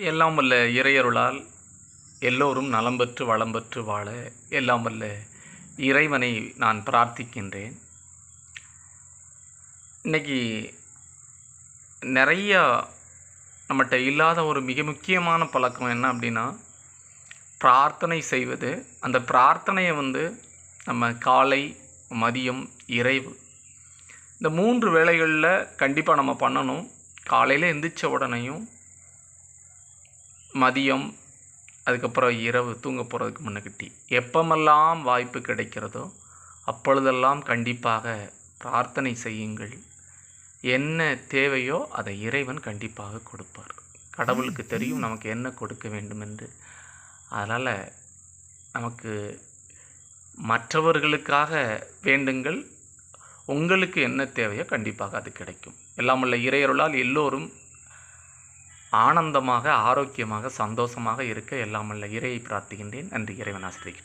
எல்லாம் வல்ல இறையருளால் எல்லோரும் நலம் பெற்று வளம் பெற்று வாழ எல்லாம் வல்ல இறைவனை நான் பிரார்த்திக்கின்றேன். இன்னைக்கு நிறையா நம்மகிட்ட இல்லாத ஒரு மிக முக்கியமான பழக்கம் என்ன அப்படின்னா பிரார்த்தனை செய்வது. அந்த பிரார்த்தனையை வந்து நம்ம காலை மதியம் இறைவு இந்த மூன்று வேளைகளில் கண்டிப்பாக நம்ம பண்ணணும். காலையில் எந்திரிச்ச உடனேயும் மதியம் அதுக்கப்புறம் இரவு தூங்க போகிறதுக்கு முன்னக்கிட்டி எப்பமெல்லாம் வாய்ப்பு கிடைக்கிறதோ அப்பொழுதெல்லாம் கண்டிப்பாக பிரார்த்தனை செய்யுங்கள். என்ன தேவையோ அதை இறைவன் கண்டிப்பாக கொடுப்பார். கடவுளுக்கு தெரியும் நமக்கு என்ன கொடுக்க வேண்டும் என்று அதனால் நமக்கு மற்றவர்களுக்காக வேண்டுங்கள். உங்களுக்கு என்ன தேவையோ கண்டிப்பாக அது கிடைக்கும். எல்லாம் உள்ள இறையருளால் எல்லோரும் ஆனந்தமாக ஆரோக்கியமாக சந்தோஷமாக இருக்க எல்லாமல்ல. இறையை பிரார்த்திக்கின்றேன். நன்றி. இறைவன் ஆசிரியர்